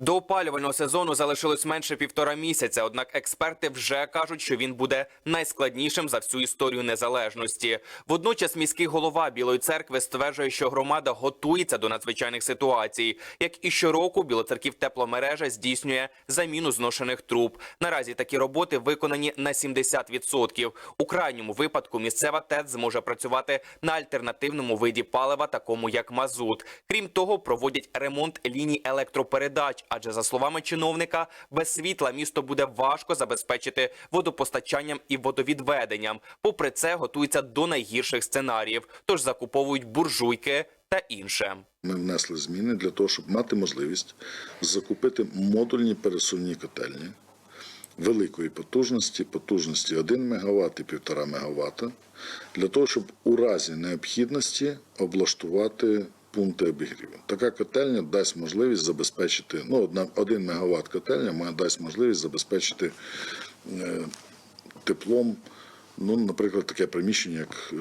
До опалювального сезону залишилось менше півтора місяця. Однак експерти вже кажуть, що він буде найскладнішим за всю історію незалежності. Водночас міський голова Білої церкви стверджує, що громада готується до надзвичайних ситуацій. Як і щороку, Білоцерків тепломережа здійснює заміну зношених труб. Наразі такі роботи виконані на 70%. У крайньому випадку місцева ТЕЦ зможе працювати на альтернативному виді палива, такому як мазут. Крім того, проводять ремонт ліній електропередач. Адже за словами чиновника, без світла місто буде важко забезпечити водопостачанням і водовідведенням. Попри це, готуються до найгірших сценаріїв, тож закуповують буржуйки та інше. Ми внесли зміни для того, щоб мати можливість закупити модульні пересувні котельні великої потужності, потужності 1 МВт і 1,5 МВт, для того, щоб у разі необхідності облаштувати пункти обігріву. Така котельня дасть можливість забезпечити, ну, одна- 1 МВт котельня має дасть можливість забезпечити е, теплом, ну, наприклад, таке приміщення, як е,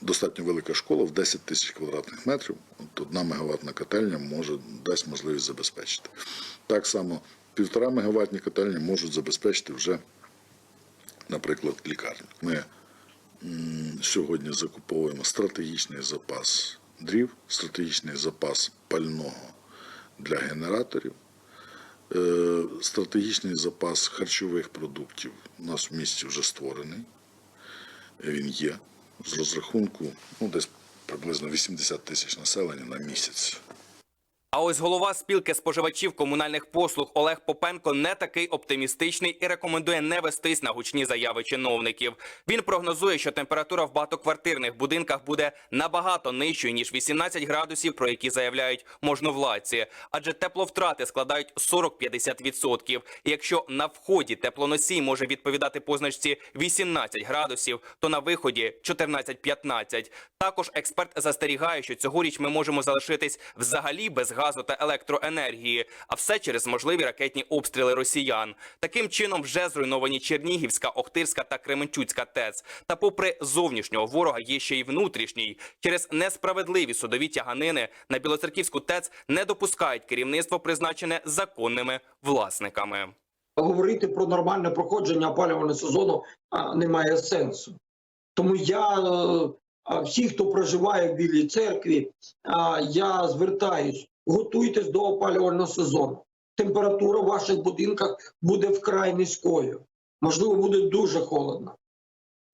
достатньо велика школа в 10 тисяч квадратних метрів. От одна мегаваттна котельня може дасть можливість забезпечити. Так само півтора мегаваттні котельні можуть забезпечити вже, наприклад, лікарню. Ми м, сьогодні закуповуємо стратегічний запас дрів, стратегічний запас пального для генераторів. Е, Стратегічний запас харчових продуктів у нас в місті вже створений. Він є з розрахунку ну, десь приблизно 80 тисяч населення на місяць. А ось голова спілки споживачів комунальних послуг Олег Попенко не такий оптимістичний і рекомендує не вестись на гучні заяви чиновників. Він прогнозує, що температура в багатоквартирних будинках буде набагато нижчою ніж 18 градусів, про які заявляють можновладці. Адже тепловтрати складають 40-50%. І якщо на вході теплоносій може відповідати позначці 18 градусів, то на виході 14-15. Також експерт застерігає, що цьогоріч ми можемо залишитись взагалі без газу та електроенергії, а все через можливі ракетні обстріли росіян. Таким чином вже зруйновані Чернігівська, Охтирська та Кременчуцька ТЕЦ. Та попри зовнішнього ворога є ще й внутрішній. Через несправедливі судові тяганини на Білоцерківську ТЕЦ не допускають керівництво, призначене законними власниками. говорити про нормальне проходження опалювального сезону немає сенсу. Тому я е, всі, хто проживає в Білій церкві, я звертаюсь, готуйтесь до опалювального сезону. Температура в ваших будинках буде вкрай низькою. Можливо, буде дуже холодно.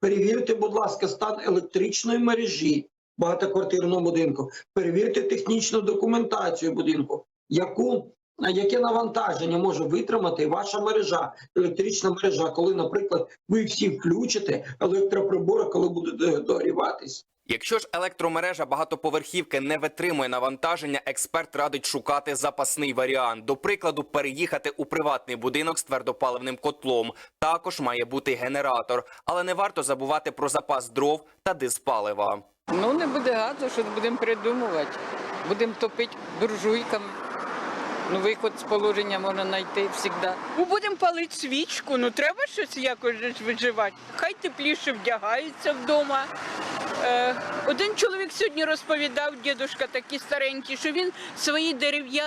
Перевірте, будь ласка, стан електричної мережі багатоквартирного будинку. Перевірте технічну документацію будинку, яку яке навантаження може витримати ваша мережа, електрична мережа, коли, наприклад, ви всі включите електроприбори, коли буде догріватись. Якщо ж електромережа багатоповерхівки не витримує навантаження, експерт радить шукати запасний варіант. До прикладу, переїхати у приватний будинок з твердопаливним котлом. Також має бути генератор, але не варто забувати про запас дров та диспалива. Ну, не буде газу, що будемо придумувати. Будемо топити буржуйками. Ну, виход з положення можна знайти завжди. Ми будемо палити свічку, ну треба щось якось же ж виживати. Хай тепліше вдягаються вдома. Е, один чоловік сьогодні розповідав, дідушка такий старенький, що він свої дерев'я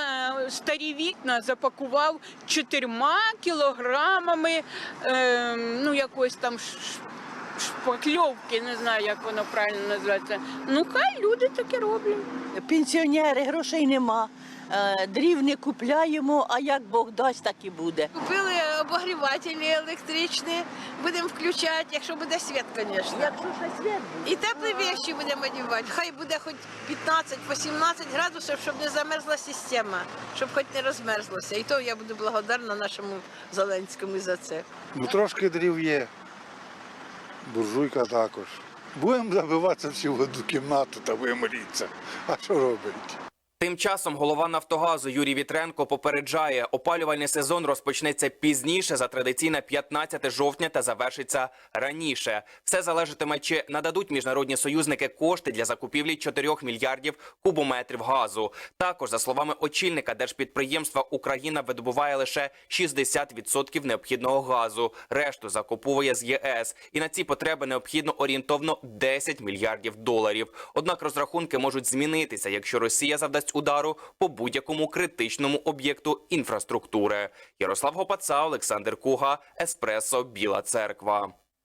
старі вікна запакував чотирма кілограмами е, ну, якоїсь там ш- шпакльовки, не знаю, як воно правильно називається. Ну, хай люди таке роблять. Пенсіонери, грошей нема, дрів не купляємо, а як Бог дасть, так і буде. Купили обогрівателі електричні, будемо включати, якщо буде світ, звісно. Якщо ще світ І теплі вещі будемо одягати. Хай буде хоч 15-18 градусів, щоб не замерзла система, щоб хоч не розмерзлася. І то я буду благодарна нашому Зеленському за це. Ну, трошки дрів є. Буржуйка також. Будемо забиватися всі в одну кімнату та будемо. А що робити? Тим часом голова Нафтогазу Юрій Вітренко попереджає, опалювальний сезон розпочнеться пізніше за традиційне 15 жовтня та завершиться раніше. Все залежатиме, чи нададуть міжнародні союзники кошти для закупівлі 4 мільярдів кубометрів газу. Також за словами очільника держпідприємства, Україна видобуває лише 60% необхідного газу. Решту закуповує з ЄС, і на ці потреби необхідно орієнтовно 10 мільярдів доларів. Однак розрахунки можуть змінитися, якщо Росія завдасть завдасть удару по будь-якому критичному об'єкту інфраструктури. Ярослав Гопаца, Олександр Куга, Еспресо, Біла Церква.